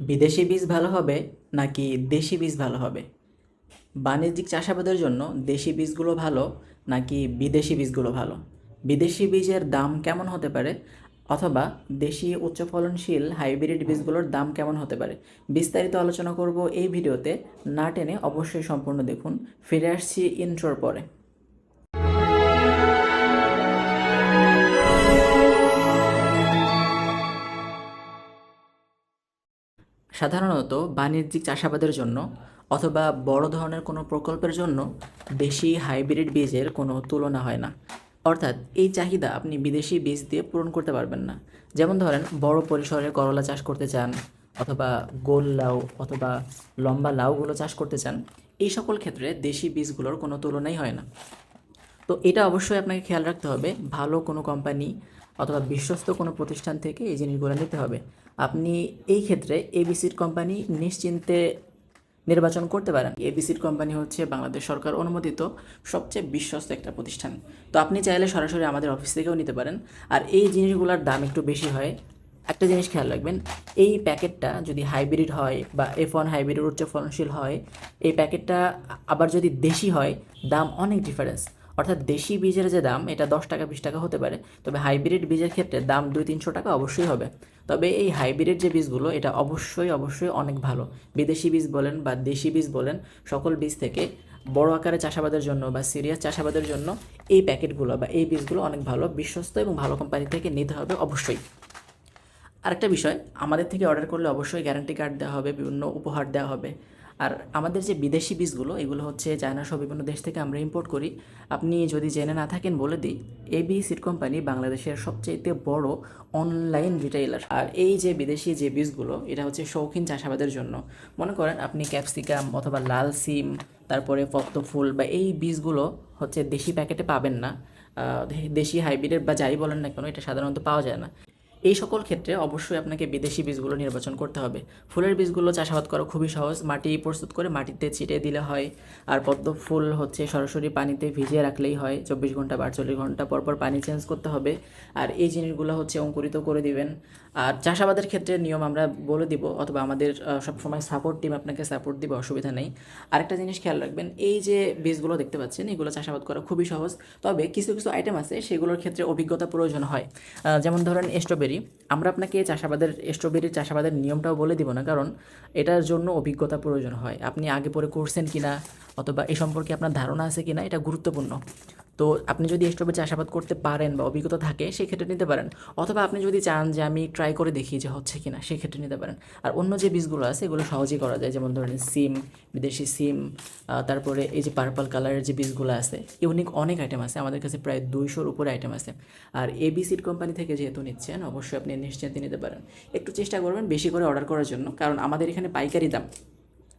বিদেশি বীজ ভালো হবে নাকি দেশি বীজ ভালো হবে? বাণিজ্যিক চাষাবাদের জন্য দেশি বীজগুলো ভালো নাকি বিদেশি বীজগুলো ভালো? বিদেশি বীজের দাম কেমন হতে পারে? অথবা দেশি উচ্চ ফলনশীল হাইব্রিড বীজগুলোর দাম কেমন হতে পারে? বিস্তারিত আলোচনা করব এই ভিডিওতে। না টেনে অবশ্যই সম্পূর্ণ দেখুন। ফিরে আসছি ইন্ট্রোর পরে। সাধারণত বাণিজ্যিক চাষাবাদের জন্য অথবা বড় ধরনের কোনো প্রকল্পের জন্য দেশি হাইব্রিড বীজের কোনো তুলনা হয় না। অর্থাৎ এই চাহিদা আপনি বিদেশি বীজ দিয়ে পূরণ করতে পারবেন না। যেমন ধরেন, বড় পরিসরে করলা চাষ করতে চান অথবা গোল লাউ অথবা লম্বা লাউগুলো চাষ করতে চান, এই সকল ক্ষেত্রে দেশি বীজগুলোর কোনো তুলনাই হয় না। তো এটা অবশ্যই আপনাকে খেয়াল রাখতে হবে। ভালো কোনো কোম্পানি অথবা বিশ্বস্ত কোনো প্রতিষ্ঠান থেকে এই জিনিসগুলো নিতে হবে। আপনি এই ক্ষেত্রে এবিসির কোম্পানি নিশ্চিন্তে নির্বাচন করতে পারেন। এবিসির কোম্পানি হচ্ছে বাংলাদেশ সরকার অনুমোদিত সবচেয়ে বিশ্বস্ত একটা প্রতিষ্ঠান। তো আপনি চাইলে সরাসরি আমাদের অফিস থেকেও নিতে পারেন। আর এই জিনিসগুলোর দাম একটু বেশি হয়। একটা জিনিস খেয়াল রাখবেন, এই প্যাকেটটা যদি হাইব্রিড হয় বা এফ ওয়ান হাইব্রিড উচ্চ ফলনশীল হয়, এই প্যাকেটটা আবার যদি দেশি হয়, দাম অনেক ডিফারেন্স অর্থাৎ দেশি বীজের যে দাম, এটা দশ টাকা, বিশ টাকা হতে পারে। তবে হাইব্রিড বীজের ক্ষেত্রে দাম দুই, তিনশো টাকা অবশ্যই হবে। তবে এই হাইব্রিড যে বীজগুলো, এটা অবশ্যই অবশ্যই অনেক ভালো। বিদেশি বীজ বলেন বা দেশি বীজ বলেন, সকল বীজ থেকে বড় আকারে চাষাবাদের জন্য বা সিরিয়াস চাষাবাদের জন্য এই প্যাকেটগুলো বা এই বীজগুলো অনেক ভালো। বিশ্বস্ত এবং ভালো কোম্পানি থেকে নিতে হবে অবশ্যই। আরেকটা বিষয়, আমাদের থেকে অর্ডার করলে অবশ্যই গ্যারান্টি কার্ড দেওয়া হবে, বিভিন্ন উপহার দেওয়া হবে। আর আমাদের যে বিদেশি বীজগুলো, এগুলো হচ্ছে চায়না সহ বিভিন্ন দেশ থেকে আমরা ইম্পোর্ট করি। আপনি যদি জেনে না থাকেন বলে দিই এবি সিড কোম্পানি বাংলাদেশের সবচেয়ে বড় অনলাইন রিটেইলার আর এই যে বিদেশি যে বীজগুলো, এটা হচ্ছে শৌখিন চাষাবাদের জন্য। মনে করেন আপনি ক্যাপসিকাম অথবা লাল সিম, তারপরে ফুল বা এই বীজগুলো হচ্ছে দেশি প্যাকেটে পাবেন না। দেশি হাইব্রিডের বা যাই বলেন না কেন, এটা সাধারণত পাওয়া যায় না। এই সকল ক্ষেত্রে অবশ্যই আপনাকে বিদেশি বীজগুলো নির্বাচন করতে হবে। ফুলের বীজগুলো চাষাবাদ করা খুবই সহজ। মাটি প্রস্তুত করে মাটিতে ছিটিয়ে দিলে হয়। আর পদ্ম ফুল হচ্ছে সরাসরি পানিতে ভিজিয়ে রাখলেই হয়। চব্বিশ ঘণ্টা বা আটচল্লিশ ঘণ্টা পর পর পানি চেঞ্জ করতে হবে। আর এই জিনিসগুলো হচ্ছে অঙ্কুরিত করে দিবেন। আর চাষাবাদের ক্ষেত্রে নিয়ম আমরা বলে দিব, অথবা আমাদের সবসময় সাপোর্ট টিম আপনাকে সাপোর্ট দিবে, অসুবিধা নেই। আরেকটা জিনিস খেয়াল রাখবেন, এই যে বীজগুলো দেখতে পাচ্ছেন, এগুলো চাষাবাদ করা খুবই সহজ। তবে কিছু কিছু আইটেম আছে, সেগুলোর ক্ষেত্রে অভিজ্ঞতা প্রয়োজন হয়। যেমন ধরেন স্ট্রবেরি আমরা আপনাকে চাষাবাদের স্ট্রবেরির চাষাবাদের নিয়মটাও বলে দিব না, কারণ এটার জন্য অভিজ্ঞতা প্রয়োজন হয়। আপনি আগে পরে করছেন কিনা, অথবা এ সম্পর্কে আপনার ধারণা আছে কিনা, এটা গুরুত্বপূর্ণ। তো আপনি যদি স্ট্রবেরি চাষাবাদ করতে পারেন বা অভিজ্ঞতা থাকে, সেক্ষেত্রে নিতে পারেন। অথবা আপনি যদি চান যে আমি ট্রাই করে দেখি যে হচ্ছে কিনা, সেক্ষেত্রে নিতে পারেন। আর অন্য যে বীজগুলো আছে, এগুলো সহজেই করা যায়। যেমন ধরেন সিম, বিদেশি সিম তারপরে এই যে পার্পল কালারের যে বীজগুলো আছে ইউনিক অনেক আইটেম আছে। আমাদের কাছে প্রায় দুইশোর উপরে আইটেম আছে। আর এবিসিড কোম্পানি থেকে যেহেতু নিচ্ছেন, অবশ্যই আপনি নিশ্চিন্তে নিতে পারেন। একটু চেষ্টা করবেন বেশি করে অর্ডার করার জন্য। কারণ আমাদের এখানে পাইকারি দাম।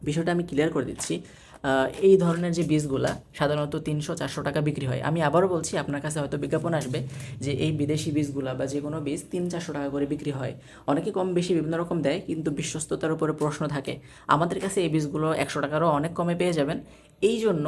বিষয়টা আমি ক্লিয়ার করে দিচ্ছি। এই ধরনের যে বীজগুলা, সাধারণত তিনশো, চারশো টাকা বিক্রি হয়। আমি আবারও বলছি, আপনার কাছে হয়তো বিজ্ঞাপন আসবে যে এই বিদেশি বীজগুলা বা যে কোনো বীজ তিন, চারশো টাকা করে বিক্রি হয়। অনেকে কম বেশি বিভিন্ন রকম দেয়, কিন্তু বিশ্বস্ততার উপরে প্রশ্ন থাকে। আমাদের কাছে এই বীজগুলো একশো টাকারও অনেক কমে পেয়ে যাবেন। এই জন্য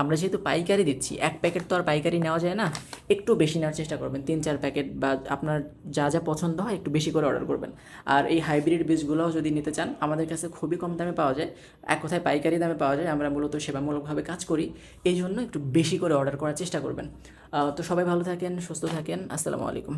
আমরা যেহেতু পাইকারি দিচ্ছি, এক প্যাকেট তো আর পাইকারি নেওয়া যায় না, একটু বেশি নেওয়ার চেষ্টা করবেন। তিন, চার প্যাকেট বা আপনার যা যা পছন্দ হয় একটু বেশি করে অর্ডার করবেন। আর এই হাইব্রিড বীজগুলোও যদি নিতে চান, আমাদের কাছে খুবই কম দামে পাওয়া যায়, এক কথায় পাইকারি দামে পাওয়া যায়, আমরা মূলত সেবামূলকভাবে কাজ করি, এই জন্য একটু বেশি করে অর্ডার করার চেষ্টা করবেন। তো সবাই ভালো থাকেন, সুস্থ থাকেন, আসসালামু আলাইকুম।